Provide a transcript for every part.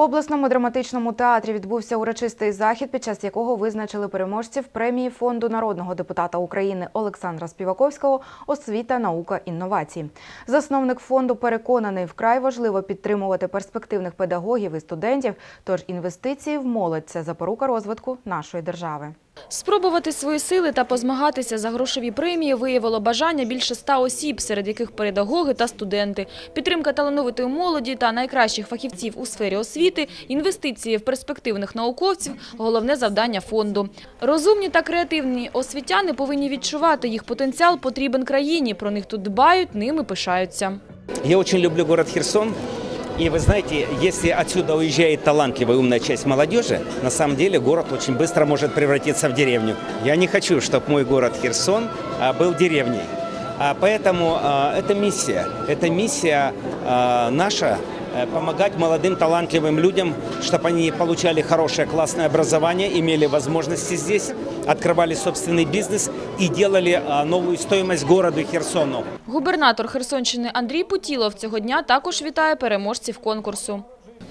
Обласному драматичному театрі відбувся урочистий захід, під час якого визначили переможців премії фонду народного депутата України Олександра Співаковського Освіта, наука, інновації. Засновник фонду переконаний, вкрай важливо підтримувати перспективних педагогів і студентів. Тож інвестиції в молодь це запорука розвитку нашої держави. Спробувати свої сили та позмагатися за грошові премії виявило бажання більше ста осіб, серед яких педагоги та студенти. Підтримка талановитої молоді та найкращих фахівців у сфері освіти, інвестиції в перспективних науковців – головне завдання фонду. Розумні та креативні освітяни повинні відчувати, їх потенціал потрібен країні, про них тут дбають, ними пишаються. Я очень люблю город Херсон. И вы знаете, если отсюда уезжает талантливая умная часть молодежи, на самом деле город очень быстро может превратиться в деревню. Я не хочу, чтобы мой город Херсон а, был деревней. А, Поэтому а, это миссия. Это миссия а, наша э, помогать молодым талантливым людям, чтобы они получали хорошее классное образование, имели возможности здесь, открывали собственный бизнес и делали а, новую стоимость городу Херсону. Губернатор Херсонщини Андрій Путілов цього дня також вітає переможців конкурсу.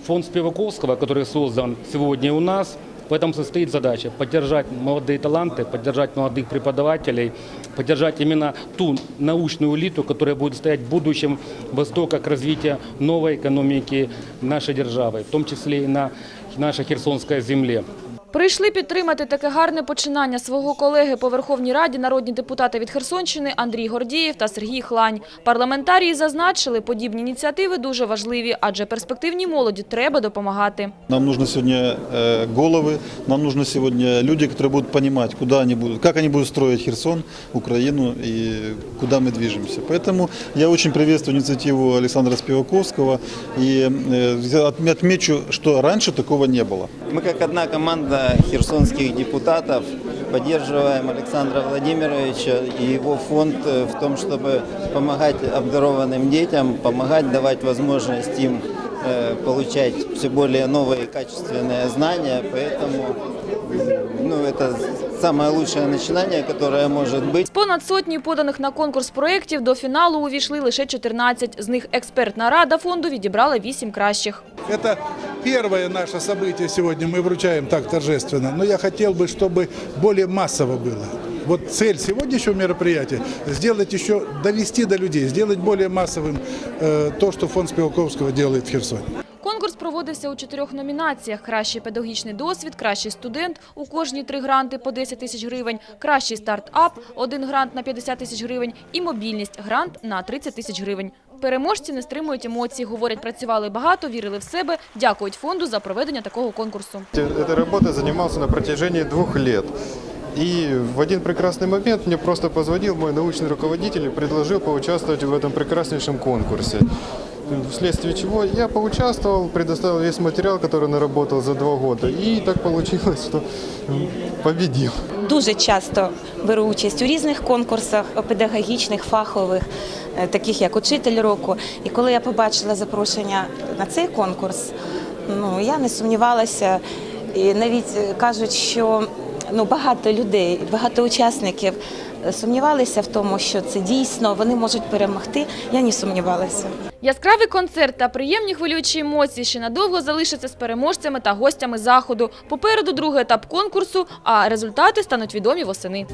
Фонд Спиваковского, который создан сегодня у нас, в этом состоит задача поддержать молодые таланты, поддержать молодых преподавателей, поддержать именно ту научную элиту, которая будет стоять в будущем востока к развитию новой экономики нашей державы, в том числе и на нашей херсонской земле. Прийшли підтримати таке гарне починання свого колеги по Верховній Раді народні депутати від Херсонщини Андрій Гордієв та Сергій Хлань. Парламентарії зазначили, подібні ініціативи дуже важливі, адже перспективній молоді треба допомагати. Нам нужно сегодня э, головы, нам нужно сегодня люди, которые будут понимать, куда они будут, как они будут строить Херсон, Украину и куда мы движемся. Поэтому я очень приветствую инициативу Александра Спиваковского и э, отме- отмечу, что раньше такого не было. Мы как одна команда херсонских депутатов поддерживаем Александра Владимировича и его фонд э, в том, чтобы помогать обдарованным детям, помогать давать возможность им э, получать все более новые качественные знания. Поэтому ну, это самое лучшее начинание, которое может быть. З понад сотні поданих на конкурс проєктів до фіналу увійшли лише 14. З них експертна рада фонду відібрала 8 кращих. Это первое наше событие сегодня, мы вручаем так торжественно. Но я хотел бы, чтобы более массово было. Вот цель сегодняшнего мероприятия – сделать еще, довести до людей, сделать более массовым э, то, что фонд Спиваковского делает в Херсоне. Конкурс проводився у чотирьох номінаціях: кращий педагогічний досвід, кращий студент у кожній три гранти по 10 тисяч гривень, кращий стартап один грант на 50 тисяч гривень і мобільність грант на 30 тисяч гривень. Переможці не стримують емоцій. Говорять, працювали багато, вірили в себе. Дякують фонду за проведення такого конкурсу. Этой работой занимался на протяжении двух лет. И в один прекрасный момент мне просто позвонил мой научный руководитель и предложил поучаствовать в этом прекраснейшем конкурсе. Вследствие чего я поучаствовал, предоставил весь материал, который наработал за два года. И так получилось, что м, победил. Дуже часто беру участь у різних конкурсах педагогічних, фахових, е, таких як учитель року. І коли я побачила запрошення на цей конкурс, ну я не сумнівалася. І навіть е, кажуть, що ну багато людей, багато учасників е, сумнівалися в тому, що це дійсно вони можуть перемогти. Я не сумнівалася. Яскравий концерт та приємні хвилюючі емоції ще надовго залишаться з переможцями та гостями заходу. Попереду другий етап конкурсу, а результати стануть відомі восени.